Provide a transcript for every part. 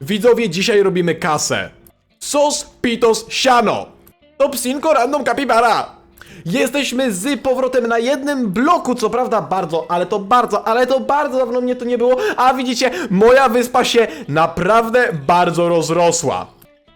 Widzowie, dzisiaj robimy kasę. Sos, pitos, siano. To psinko random capybara. Jesteśmy z powrotem na jednym bloku, co prawda bardzo, ale to bardzo, ale to bardzo dawno mnie to nie było, a widzicie, moja wyspa się naprawdę bardzo rozrosła.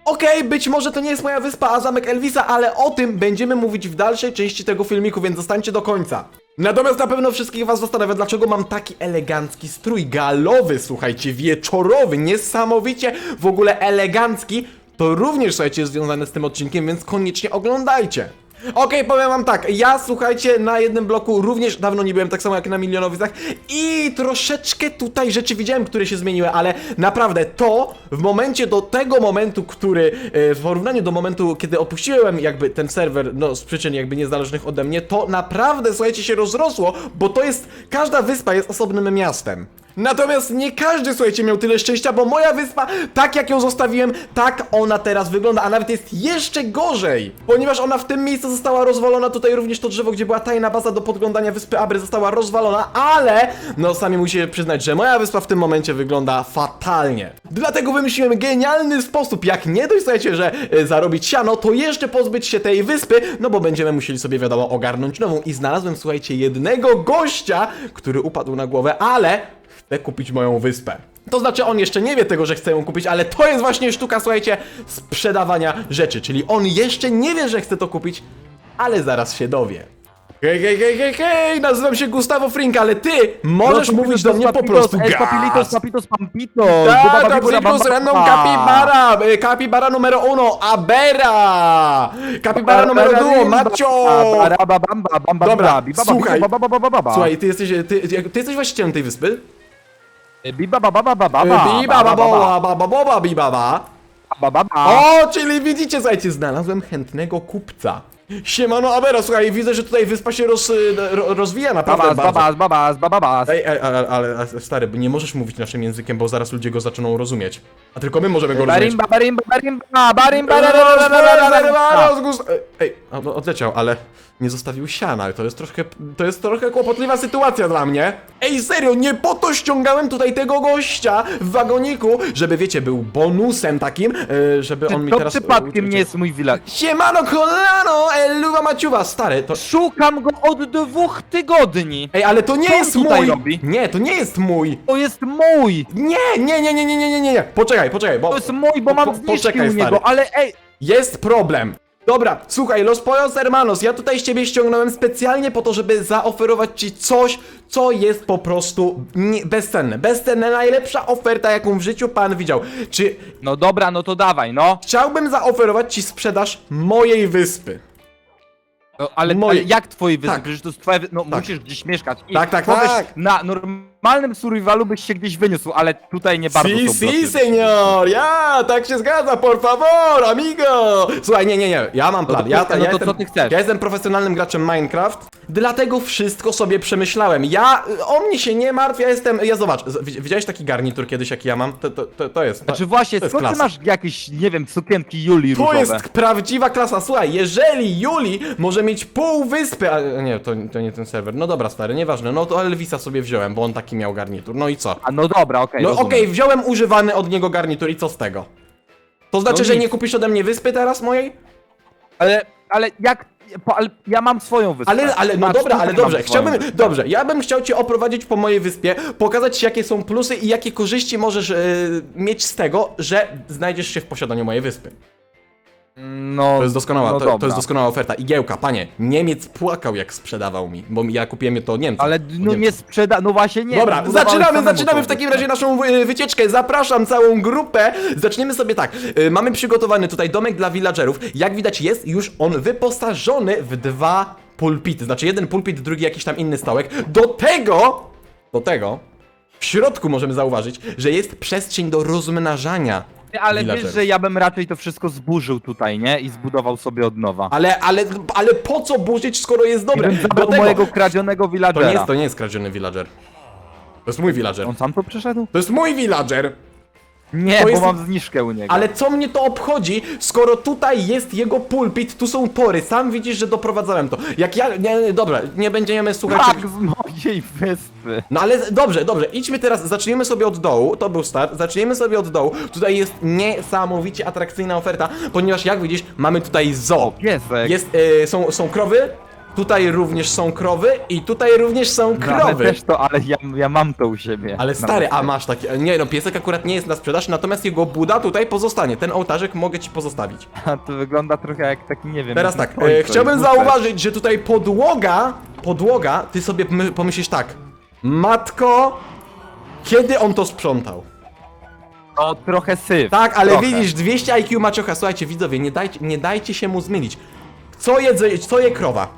Okej, być może to nie jest moja wyspa, a zamek Elvisa, ale o tym będziemy mówić w dalszej części tego filmiku, więc zostańcie do końca. Natomiast na pewno wszystkich was zastanawia, dlaczego mam taki elegancki strój galowy, słuchajcie, wieczorowy, niesamowicie w ogóle elegancki. To również, słuchajcie, jest związane z tym odcinkiem, więc koniecznie oglądajcie. Okej, powiem wam tak, ja słuchajcie, na jednym bloku również dawno nie byłem tak samo jak na milionowicach i troszeczkę tutaj rzeczy widziałem, które się zmieniły, ale naprawdę to w momencie do tego momentu, który e, w porównaniu do momentu, kiedy opuściłem jakby ten serwer, no z przyczyn jakby niezależnych ode mnie, to naprawdę, słuchajcie, się rozrosło, bo to jest, każda wyspa jest osobnym miastem. Natomiast nie każdy, słuchajcie, miał tyle szczęścia, bo moja wyspa, tak jak ją zostawiłem, tak ona teraz wygląda, a nawet jest jeszcze gorzej, ponieważ ona w tym miejscu została rozwalona, tutaj również to drzewo, gdzie była tajna baza do podglądania wyspy Abry została rozwalona, ale, no sami musicie przyznać, że moja wyspa w tym momencie wygląda fatalnie. Dlatego wymyśliłem genialny sposób, jak nie dość, słuchajcie, że e, zarobić siano, to jeszcze pozbyć się tej wyspy, no bo będziemy musieli sobie, wiadomo, ogarnąć nową i znalazłem, słuchajcie, jednego gościa, który upadł na głowę, ale chce kupić moją wyspę. To znaczy on jeszcze nie wie tego, że chce ją kupić, ale to jest właśnie sztuka, słuchajcie, sprzedawania rzeczy. Czyli on jeszcze nie wie, że chce to kupić, ale zaraz się dowie. Hej, hej, hej, hej, hej, nazywam się Gustavo Frink, ale ty możesz mówić do mnie po prostu El papilitos, gaz. papitos, pampitos. Tak, to Bricus random capibara, e, capibara numero uno, Abera, capibara numero due, Macho. Dobra, słuchaj. Słuchaj, ty jesteś, ty, ty jesteś właścicielem tej wyspy? Biba baba baba baba. Biba, baba, baba, baba, baba, bibaba. baba. O, czyli widzicie, słuchajcie, znalazłem chętnego kupca. Siemano Abera, słuchaj, widzę, że tutaj wyspa się roz, ro, rozwija naprawdę Babas, bardzo. babas, babas, babas. Ej, ej, ale, ale, ale stary, nie możesz mówić naszym językiem, bo zaraz ludzie go zaczną rozumieć. A tylko my możemy go rozumieć. Barimba, barimba, barimba, barimba, barimba, barimba, Ej, on no, odleciał, ale nie zostawił siana. To jest troszkę, to jest trochę kłopotliwa sytuacja dla mnie. Ej, serio, nie po to ściągałem tutaj tego gościa w wagoniku, żeby, wiecie, był bonusem takim, e, żeby on mi To przypadkiem nie jest mój wilak. Siemano, kolano, eluwa maciuwa, stary, to... Szukam go od dwóch tygodni. Ej, ale to nie jest tutaj mój! Nie, to nie jest mój! To jest mój! Nie, nie, nie, nie, nie, nie, nie, nie, poczekaj poczekaj, poczekaj, bo... To jest mój, bo mam po- zniżki poczekaj, u stary. niego, ale ej. Jest problem. Dobra, słuchaj, Los Pollos Hermanos, ja tutaj z ciebie ściągnąłem specjalnie po to, żeby zaoferować ci coś, co jest po prostu nie, bezcenne. Bezcenne, najlepsza oferta, jaką w życiu pan widział. Czy No dobra, no to dawaj, no. chciałbym zaoferować ci sprzedaż mojej wyspy? No, ale, Moje- ale jak twojej wyspy? Tak. Przecież to jest twoja wy- No Tak. musisz gdzieś mieszkać. I Tak, tak, powiesz, tak. Na normalnym survivalu byś się gdzieś wyniósł, ale tutaj nie bardzo Si, są si, blochy. senior! Ja, tak się zgadza, por favor, amigo! Słuchaj, nie, nie, nie, ja mam plan. to- Ja, no to ja, co ty chcesz? ja jestem profesjonalnym graczem Minecraft, dlatego wszystko sobie przemyślałem. Ja, o mnie się nie martw, ja jestem, ja zobacz, z- widz- widziałeś taki garnitur kiedyś, jaki ja mam? To, to, to, to jest... Znaczy właśnie, to jest skąd ty klasa. masz jakieś, nie wiem, sukienki Julii To różowe? jest prawdziwa klasa, słuchaj, jeżeli Juli może mieć pół wyspy, a nie, to, to nie ten serwer, no dobra stary, nieważne, no to Elvisa sobie wziąłem, bo on taki miał garnitur, no i co? A no dobra, okej, No rozumiem. okej, wziąłem używany od niego garnitur i co z tego? To znaczy, No że nic. nie kupisz ode mnie wyspy teraz mojej? Ale, ale jak, po, ale ja mam swoją wyspę. Ale, ale, no Patrz, dobra, tutaj ale mam dobrze, swoją chciałbym, wyspę. dobrze, ja bym chciał cię oprowadzić po mojej wyspie, pokazać ci jakie są plusy i jakie korzyści możesz e, mieć z tego, że znajdziesz się w posiadaniu mojej wyspy. No, To jest doskonała, no to, to dobra. jest doskonała oferta. Igiełka, panie, Niemiec płakał jak sprzedawał mi, bo ja kupiłem je to Niemcom. Ale od no Niemców. nie sprzeda, no właśnie nie. Dobra, budowałem zaczynamy, samemu zaczynamy w takim razie naszą wy- wycieczkę. Zapraszam całą grupę. Zaczniemy sobie tak. Y, Mamy przygotowany tutaj domek dla villagerów. Jak widać jest już on wyposażony w dwa pulpity. Znaczy jeden pulpit, drugi jakiś tam inny stołek. Do tego, do tego, w środku możemy zauważyć, że jest przestrzeń do rozmnażania Ale villagerów. wiesz, że ja bym raczej to wszystko zburzył tutaj, nie? I zbudował sobie od nowa. Ale, ale, ale po co burzyć, skoro jest I dobre? bym Do zabrał tego, mojego kradzionego to nie villagera. jest, to nie jest kradziony villager. To jest mój villager. On sam to przeszedł? To jest mój villager. Nie, bo jest- mam zniżkę u niego. Ale co mnie to obchodzi, skoro tutaj jest jego pulpit, tu są tory, sam widzisz, że doprowadzałem to. Jak ja, nie, nie dobra, nie będziemy, słuchajcie... Tak, z mojej wyspy. No ale dobrze, dobrze, idźmy teraz, zaczniemy sobie od dołu, to był start, zaczniemy sobie od dołu. Tutaj jest niesamowicie atrakcyjna oferta, ponieważ jak widzisz, mamy tutaj zoo. Piesek. Jest, e, są, są krowy, tutaj również są krowy i tutaj również są No, ale krowy. też to, ale ja, ja mam to u siebie. Ale stary, a masz takie. Nie no, piesek akurat nie jest na sprzedaż, natomiast jego buda tutaj pozostanie. Ten ołtarzek mogę ci pozostawić. A to wygląda trochę jak taki, nie wiem... Teraz jakiś tak, e, chciałbym zauważyć, że tutaj podłoga, podłoga, ty sobie my- pomyślisz tak. Matko, kiedy on to sprzątał? No trochę syf. Tak, ale trochę. widzisz, 200 IQ maciocha. Słuchajcie, widzowie, nie dajcie, nie dajcie się mu zmylić. Co je, co je krowa?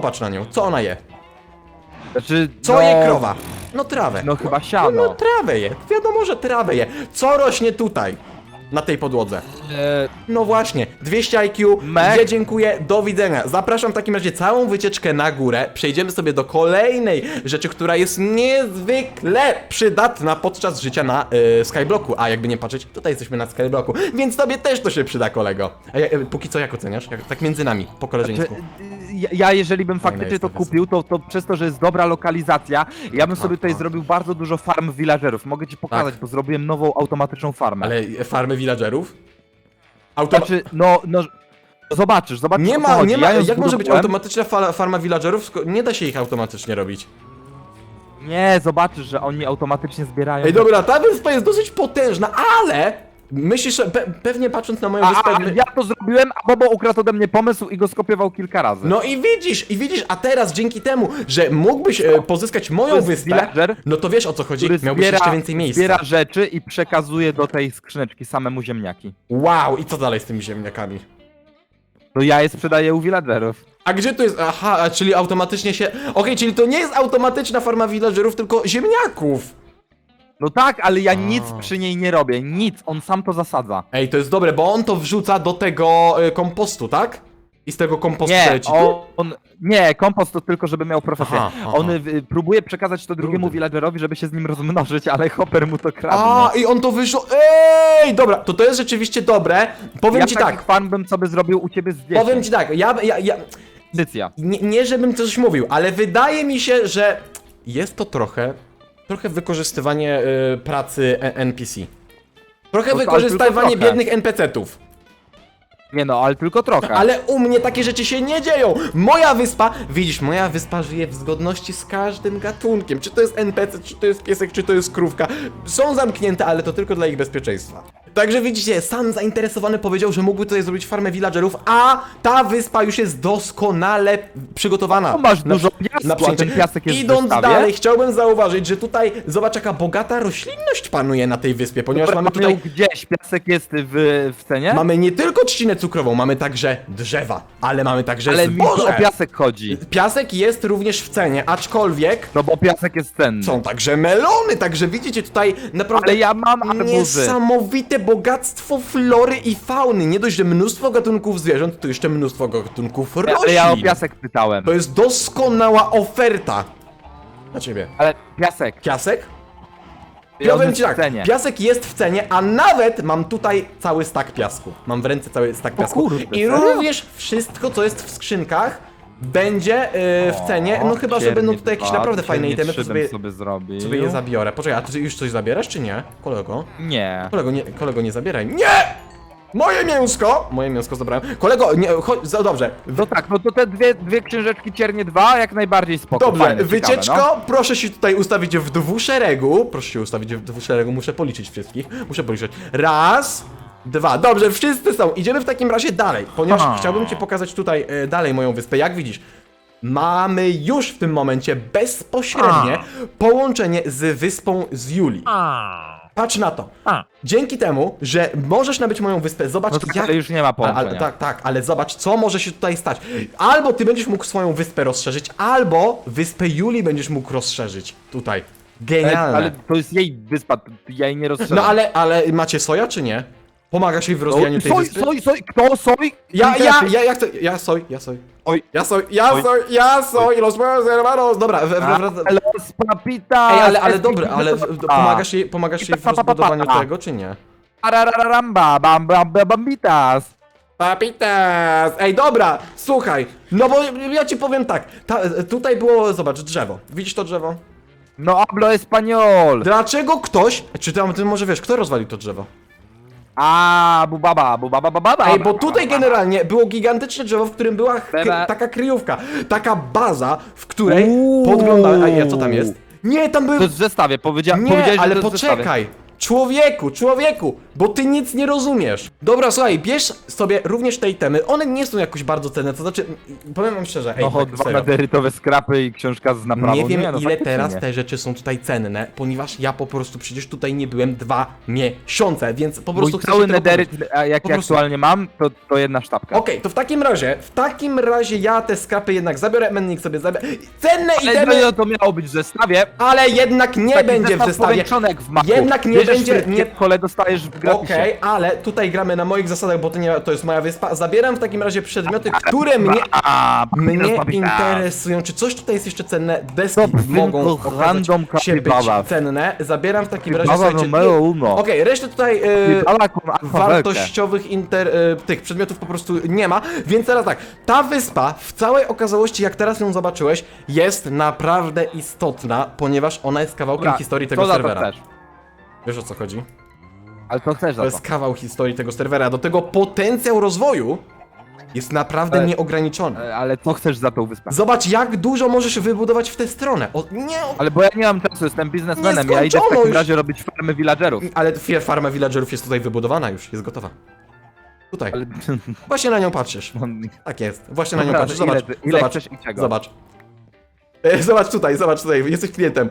Popatrz na nią, co ona je? Znaczy, Co no, je krowa? No trawę. No chyba No, siano. no trawę je, wiadomo, że trawę je. Co rośnie tutaj? Na tej podłodze. E, No właśnie, 200 IQ, ja dziękuję, do widzenia. Zapraszam w takim razie całą wycieczkę na górę. Przejdziemy sobie do kolejnej rzeczy, która jest niezwykle przydatna podczas życia na y, Skyblocku. A jakby nie patrzeć, tutaj jesteśmy na Skyblocku, więc tobie też to się przyda, kolego. A ja, y, póki co jak oceniasz? Jak, tak między nami, po koleżeńsku. ja, ja jeżeli bym faktycznie jest to kupił, to, to przez to, że jest dobra lokalizacja, ja bym sobie tutaj Aha. zrobił bardzo dużo farm villagerów. Mogę ci pokazać, Tak. bo zrobiłem nową automatyczną farmę. Ale farmy villagerów? Auto... Znaczy, no, no, zobaczysz, zobaczysz Nie o co ma, chodzi. nie ma, Ja ją jak może być zbudowałem. automatyczna fa farma villagerów? Sko- Nie da się ich automatycznie robić. Nie, zobaczysz, że oni automatycznie zbierają. Ej, dobra, ta wyspa jest dosyć potężna, ale myślisz, że pe pewnie patrząc na moją a, wyspę... a, my- ja to zrobiłem, a Bobo ukradł ode mnie pomysł i go skopiował kilka razy. No i widzisz, i widzisz, a teraz dzięki temu, że mógłbyś e, pozyskać moją jest wyspę, villager, no to wiesz o co chodzi, który miałbyś jeszcze więcej miejsca. zbiera rzeczy i przekazuje do tej skrzyneczki samemu ziemniaki. Wow, i co dalej z tymi ziemniakami? To ja je sprzedaję u villagerów. A gdzie tu jest, aha, czyli automatycznie się, okej, czyli to nie jest automatyczna farma villagerów, tylko ziemniaków. No tak, ale ja nic przy niej nie robię, nic, on sam to zasadza. Ej, to jest dobre, bo on to wrzuca do tego e, kompostu, tak? I z tego kompostu Nie, tu? on, on, nie, kompost to tylko, żeby miał profesję. Aha, aha. On y, próbuje przekazać to drugiemu Brudy. villagerowi, żeby się z nim rozmnożyć, ale Hopper mu to kradnie. A, i on to wyszło. Ej, dobra, to to jest rzeczywiście dobre. Powiem ja ci tak. farm bym sobie zrobił u ciebie z 10. Powiem ci tak, ja, ja, ja nie, nie żebym coś mówił, ale wydaje mi się, że jest to trochę, trochę wykorzystywanie y, pracy e- NPC. Trochę No to- ale wykorzystywanie tylko trochę. biednych NPC-ów. Nie no, ale tylko trochę. Ale u mnie takie rzeczy się nie dzieją. Moja wyspa, widzisz, moja wyspa żyje w zgodności z każdym gatunkiem. Czy to jest NPC, czy to jest piesek, czy to jest krówka. Są zamknięte, ale to tylko dla ich bezpieczeństwa. Także widzicie, sam zainteresowany powiedział, że mógłby tutaj zrobić farmę villagerów, a ta wyspa już jest doskonale przygotowana. No masz na, dużo piasku, a przyjęcie. ten piasek jest Idąc dalej, chciałbym zauważyć, że tutaj, zobacz jaka bogata roślinność panuje na tej wyspie, ponieważ Dobra, mamy tutaj... gdzieś, piasek jest w, w cenie? Mamy nie tylko trzcinę cukrową, mamy także drzewa, ale mamy także ale zboże. o piasek chodzi. Piasek jest również w cenie, aczkolwiek No bo piasek jest cenny. są także melony, także widzicie tutaj naprawdę Ale ja mam arbuzy. niesamowite bogactwo flory i fauny. Nie dość, że mnóstwo gatunków zwierząt, to jeszcze mnóstwo gatunków roślin. Ale ja o piasek pytałem. To jest doskonała oferta. Na ciebie. Ale piasek. Piasek? Ja Powiem ci tak, piasek jest w cenie, a nawet mam tutaj cały stak piasku. Mam w ręce cały stak piasku. kurde, I serio? również wszystko, co jest w skrzynkach, będzie yy, w cenie. No chyba, że będą tutaj jakieś naprawdę fajne itemy, to sobie, sobie zrobił. sobie je zabiorę. Poczekaj, a ty już coś zabierasz, czy nie? Kolego? Nie. Kolego, nie, kolego, nie zabieraj. Nie! Moje mięsko! Moje mięsko zabrałem. Kolego, nie, chodź, za dobrze. No tak, no to te dwie, dwie księżeczki ciernie dwa, jak najbardziej spoko. Dobrze, Fajne, wycieczko, Ciekawe, no. proszę się tutaj ustawić w dwuszeregu. Proszę się ustawić w dwuszeregu, muszę policzyć wszystkich. Muszę policzyć. Raz, dwa. Dobrze, wszyscy są. Idziemy w takim razie dalej, ponieważ A. chciałbym ci pokazać tutaj e, dalej moją wyspę. Jak widzisz, mamy już w tym momencie bezpośrednie połączenie z wyspą z Julii. Patrz na to. A. Dzięki temu, że możesz nabyć moją wyspę, zobacz No tak, jak ale już nie ma ale, połączenia. ale, tak, tak, ale zobacz, co może się tutaj stać. Albo ty będziesz mógł swoją wyspę rozszerzyć, albo wyspę Julii będziesz mógł rozszerzyć. Tutaj. Genialne. ale to jest jej wyspa, to ja jej nie rozszerzam. No ale, ale macie soja, czy nie? Pomagasz jej w rozwijaniu tej soj, wyspy? soj, soj, kto soj? Ja, ja, ja, ja chcę, ja soj, ja soj. Oj. Ja soj, ja Oj. soj, ja soj, los meus hermanos. Dobra, w, w, Los papitas. Ej, ale, ale dobra, ale w, w, pomagasz jej, pomagasz jej w rozbudowaniu tego, czy nie? Arararamba, bam, bam, bam, bambitas. Papitas! Ej, dobra, słuchaj, no bo ja ci powiem tak, ta, tutaj było, zobacz, drzewo. Widzisz to drzewo? No hablo español. Dlaczego ktoś, czy tam, ty może wiesz, kto rozwalił to drzewo? A, bubaba, bubaba, bubaba. Ej, bo tutaj generalnie było gigantyczne drzewo, w którym była Bebe. taka kryjówka, taka baza, w której Uuu. podgląda... A ja, co tam jest? Nie, tam To był... jest w zestawie, powiedzia... Nie, powiedziałeś, ale że to jest w zestawie. poczekaj! Człowieku, człowieku, bo ty nic nie rozumiesz. Dobra, słuchaj, bierz sobie również te itemy. One nie są jakoś bardzo cenne, to znaczy, powiem wam szczerze, ej, No, tak dwa serio. nederytowe skrapy i książka z naprawą. Nie wiem no, ile faktycznie teraz nie. te rzeczy są tutaj cenne, ponieważ ja po prostu przecież tutaj nie byłem dwa miesiące, więc po prostu Mój chcę cały się tego nederyt, pozbyć. a jaki prostu- aktualnie mam, to, to jedna sztabka. Okej, to w takim razie, w takim razie ja te skrapy jednak zabiorę, Mennik sobie zabiorę. Cenne Ale itemy, no, to miało być w zestawie. ale jednak nie Taki będzie w zestaw zestawie. powiększony jak w maku. Jednak nie Bierzesz będzie- nie- kole dostajesz w gratisie. Okej, ale tutaj gramy na moich zasadach, bo to, nie, to jest moja wyspa. Zabieram w takim razie przedmioty, które mnie, A, mnie interesują. Czy coś tutaj jest jeszcze cenne? Deski mogą okazać random się być cenne. Zabieram w takim razie, Capybara słuchajcie... numero nie- uno. Okej, tutaj con alfabelkę. wartościowych inter, e, tych przedmiotów po prostu nie ma, więc teraz tak, ta wyspa w całej okazałości, jak teraz ją zobaczyłeś, jest naprawdę istotna, ponieważ ona jest kawałkiem Dobra, historii tego co za to serwera. Wiesz o co chodzi? Ale co chcesz To za to? jest kawał historii tego serwera. Do tego potencjał rozwoju jest naprawdę Ale- nieograniczony. E, Ale co chcesz za tą wyspę? Zobacz, jak dużo możesz wybudować w tę stronę. O, nie, o, Ale bo ja nie mam czasu, jestem biznesmenem, ja idę w Nieskończoność. takim razie robić farmy villagerów. ale fie- farma villagerów jest tutaj wybudowana już, jest gotowa. Tutaj. Ale... Właśnie na nią patrzysz. Tak jest. Właśnie na nią Dobra, patrzysz. Zobacz, ile ty- ile zobacz, chcesz i czego? zobacz. E, zobacz tutaj, zobacz tutaj, jesteś klientem.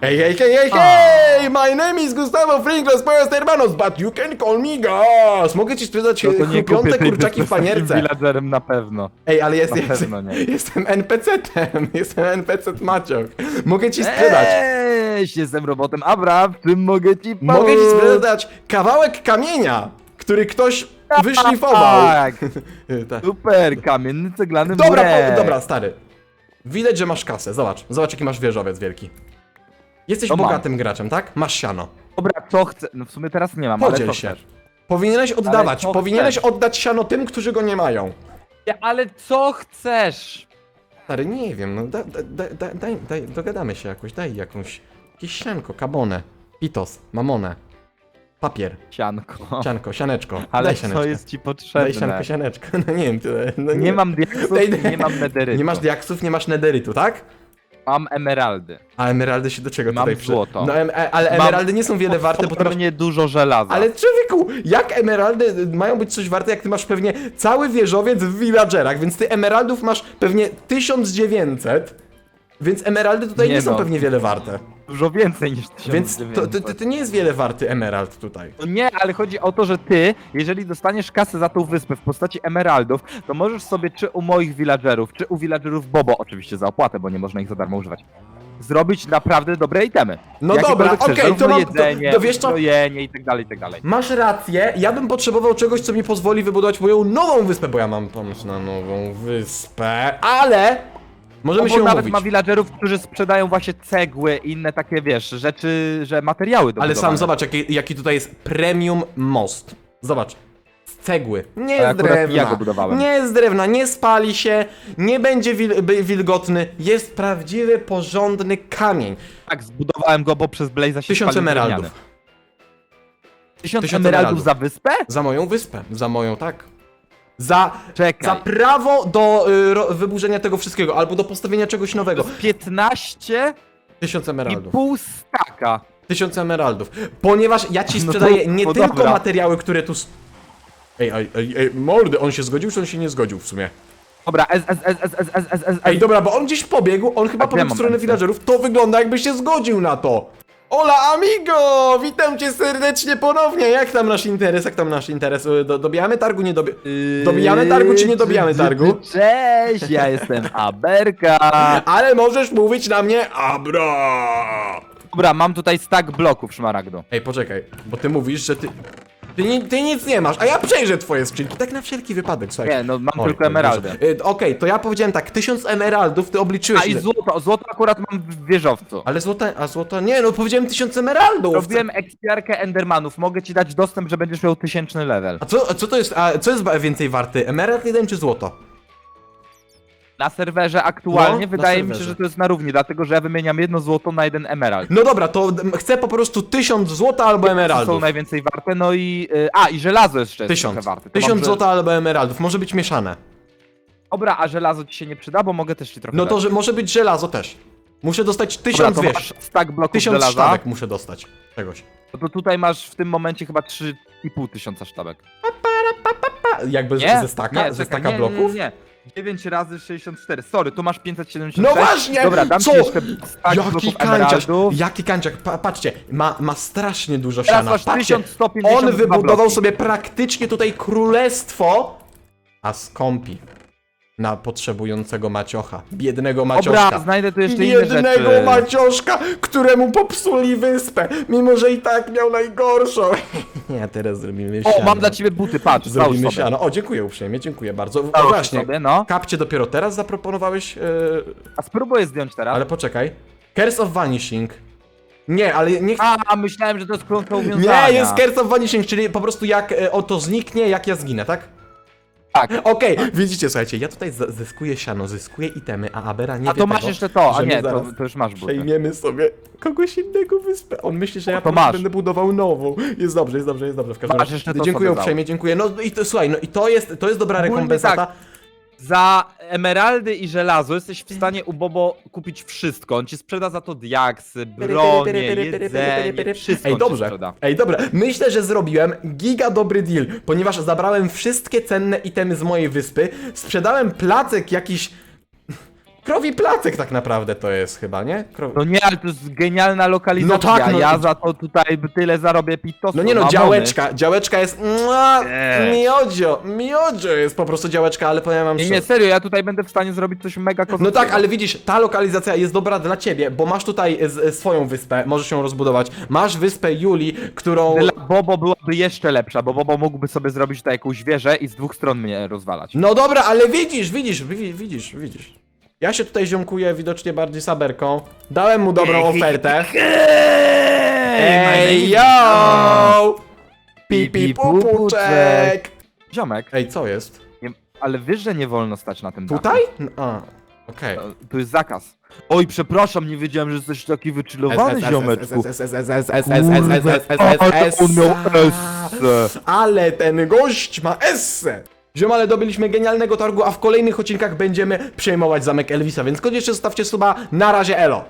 Hej, hej, hej, hej, hej! My name is Gustavo Frinklos Poest Hermanos, but you can call me Gas! Mogę ci sprzedać No chrupiące tej kurczaki w panierce. villagerem na pewno. Ej, ale jest, Na jest, pewno nie. jestem NPC-tem, jestem NPC Maciok. Mogę ci sprzedać. Eee, jestem robotem Abra, w czym mogę ci pomóc? Mogę ci sprzedać kawałek kamienia, który ktoś wyszlifował. Tak, Tak. super, kamienny ceglany Dobra, murek. po, dobra, stary. Widać, że masz kasę. Zobacz, zobacz jaki masz wieżowiec wielki. Jesteś To mam. bogatym graczem, tak? Masz siano. Dobra, co chcę? No w sumie teraz nie mam, ale Podziel co się. chcesz? Powinieneś oddawać, co powinieneś chcesz? oddać siano tym, którzy go nie mają. Ja, ale co chcesz? Stary, nie wiem, no da, da, da, da, daj, daj, dogadamy się jakoś, daj jakąś, jakieś sianko, kabonę, pitos, mamonę, papier, Sianko. sianko, sianeczko, Ale daj co jest ci Daj potrzebne? sianko, sianeczko, no nie wiem, tyle, no Nie mam diaksów Daj- nie mam nederytu. Nie masz diaksów, nie masz nederytu, tak? Mam emeraldy. A emeraldy się do czego Mam tutaj przy... złoto. No, em, e, ale Mam emeraldy nie są wiele warte, bo ty masz... dużo żelaza. Ale człowieku, jak emeraldy mają być coś warte, jak ty masz pewnie cały wieżowiec w villagerach, więc ty emeraldów masz pewnie 1900, więc emeraldy tutaj nie, Nie są no. pewnie wiele warte. Dużo więcej niż 1900. Więc to, to, to, to nie jest wiele warty emerald tutaj. No nie, ale chodzi o to, że ty, jeżeli dostaniesz kasę za tą wyspę w postaci emeraldów, to możesz sobie czy u moich villagerów, czy u villagerów Bobo, oczywiście za opłatę, bo nie można ich za darmo używać, zrobić naprawdę dobre itemy. No dobra, okej, to zarówno mam- to- jedzenie, to wiesz co? uzbrojenie i tak dalej, i tak dalej. Masz rację, ja bym potrzebował czegoś, co mi pozwoli wybudować moją nową wyspę, bo ja mam pomysł na nową wyspę, ale możemy No, się nawet umówić. ma villagerów, którzy sprzedają właśnie cegły i inne takie, wiesz, rzeczy, że materiały do Ale sam budowania. zobacz, jaki, jaki tutaj jest premium most. Zobacz. Z cegły. Nie z akurat drewna. ja go budowałem. Nie z drewna, nie spali się, nie będzie wil, by- wilgotny. Jest prawdziwy, porządny kamień. Tak, zbudowałem go, bo przez Blaze'a się Tysiąc spalił emeraldów. drewniany. Tysiąc, Tysiąc emeraldów emeraldów. za wyspę? Za moją wyspę. Za moją, tak. Za, Czekaj. za prawo do y, ro, wyburzenia tego wszystkiego, albo do postawienia czegoś nowego. 15 Tysiąc i emeraldów. pół staka. Tysiąc emeraldów. Ponieważ ja ci No to- sprzedaję nie no tylko dobra. materiały, które tu... s- Ej, ej, ej, ej, mordy, on się zgodził, czy on się nie zgodził w sumie? Dobra, Ej, dobra, bo on gdzieś pobiegł, on chyba A gdzie pobiegł w mam stronę ręce? villagerów. To wygląda jakby się zgodził na to. Ola amigo! Witam cię serdecznie ponownie. Jak tam nasz interes? Jak tam nasz interes? Y, Do, dobijamy targu, nie dobi... Dobijamy targu, czy nie dobijamy targu? Cześć, ja jestem Aberka. Ale możesz mówić na mnie Abra! Dobra, mam tutaj stack bloków szmaragdu. Ej, poczekaj, bo ty mówisz, że ty... Ty, ni- ty nic nie masz, a ja przejrzę twoje skrzynki, tak na wszelki wypadek, słuchaj. Nie, no mam Oj, tylko emeraldy. Y, Okej, to ja powiedziałem tak, tysiąc emeraldów, ty obliczyłeś A i ile- złoto, złoto akurat mam w wieżowcu. Ale złota, a złota, nie no, powiedziałem tysiąc emeraldów. Robiłem ekspiarkę Endermanów, mogę ci dać dostęp, że będziesz miał tysięczny level. A co, a co to jest, a co jest więcej warty, emerald jeden czy złoto? Na serwerze aktualnie No, na wydaje mi się, serwerze. że to jest na równi, dlatego że ja wymieniam jedno złoto na jeden emerald. No dobra, to chcę po prostu tysiąc złota albo są emeraldów. najwięcej warte, no i... y, A, i żelazo jeszcze jest Tysiąc. warte. To Tysiąc mam, złota albo emeraldów, może być mieszane. Dobra, a żelazo ci się nie przyda, bo mogę też ci trochę No to, dać. że może być żelazo też. Muszę dostać Dobra, tysiąc, to wiesz, masz stack bloków tysiąc żelaza, sztabek muszę dostać. Czegoś. no to tutaj masz w tym momencie chyba 3,5 tysiąca sztabek. A, jakby Nie? ze staka, nie, ze czekaj, staka nie, bloków? Nie, nie, nie. 9 razy 64. Sorry, tu masz 576. No właśnie! Dobra, dam co? ci jeszcze Jaki bloków kanciarz, emeraldów. jaki kanciak, pa, patrzcie, ma, ma strasznie dużo Teraz siana. masz Patrzcie, 1152 on wybudował bloki. sobie praktycznie tutaj królestwo, a skąpi na potrzebującego maciocha, biednego macioszka. Dobra, znajdę tu jeszcze inne Biednego macioszka, któremu popsuli wyspę, mimo że i tak miał najgorszą. Nie, teraz zrobimy siano. O, mam dla ciebie buty, patrz, załóż Zrobimy sobie. siano. O, dziękuję uprzejmie, dziękuję bardzo. O, Załóż właśnie, sobie, no. kapcie dopiero teraz zaproponowałeś, yy, A spróbuję zdjąć teraz. ale poczekaj. Curse of Vanishing. Nie, ale nie chcę... A, myślałem, że to jest klątwa uwiązania. Nie, jest Curse of Vanishing, czyli po prostu jak e, oto zniknie, jak ja zginę, tak? Tak. Okej, widzicie, słuchajcie, ja tutaj z- zyskuję siano, zyskuję itemy, a Abera nie A wie to masz tego, jeszcze to, a że my nie, to, zaraz to już masz buty. Przejmiemy sobie kogoś innego wyspę. On myśli, że ja to masz. będę budował nową. Jest dobrze, jest dobrze, jest dobrze. W każdym Masz razie. jeszcze to Dziękuję uprzejmie, dziękuję. No i to słuchaj, no i to jest, to jest dobra Ogólnie rekompensata. tak. Za emeraldy i żelazo jesteś w stanie u Bobo kupić wszystko. On ci sprzeda za to diaksy, bronię, jedzenie, wszystko Ej, on ci dobrze. sprzeda. Ej, dobra. Myślę, że zrobiłem giga dobry deal, ponieważ zabrałem wszystkie cenne itemy z mojej wyspy, sprzedałem placek jakiś... Krowi placek tak naprawdę to jest chyba, nie? Krowi... No nie, ale to jest genialna lokalizacja. No tak, no. Ja za to tutaj tyle zarobię pitosu. No nie no, mamony. działeczka, działeczka jest... Mua, miodzio, miodzio jest po prostu działeczka, ale powiem wam Nie, szczerze. nie, serio, ja tutaj będę w stanie zrobić coś mega No tak, ale widzisz, ta lokalizacja jest dobra dla ciebie, bo masz tutaj z swoją wyspę, możesz ją rozbudować. Masz wyspę Julii, którą... Dla Bobo byłaby jeszcze lepsza, bo Bobo mógłby sobie zrobić tutaj jakąś wieżę i z dwóch stron mnie rozwalać. No dobra, ale widzisz, widzisz, wi- widzisz, widzisz. Ja się tutaj ziomkuję widocznie bardziej saberką. Dałem mu dobrą ofertę. Ej, yo! Pipi pupuczek! Ziomek, Ej, co jest? ale wiesz, że nie wolno stać na tym dachu. Tutaj? No, A, okej. To- Tu jest zakaz. Oj, przepraszam, nie wiedziałem, że jesteś taki wyczylowany, ziomeczku. Ale on miał esse. Ale ten gość ma esse! Ziomale, dobyliśmy genialnego targu, a w kolejnych odcinkach będziemy przejmować zamek Elvisa, więc koniecznie zostawcie suba. Na razie, elo!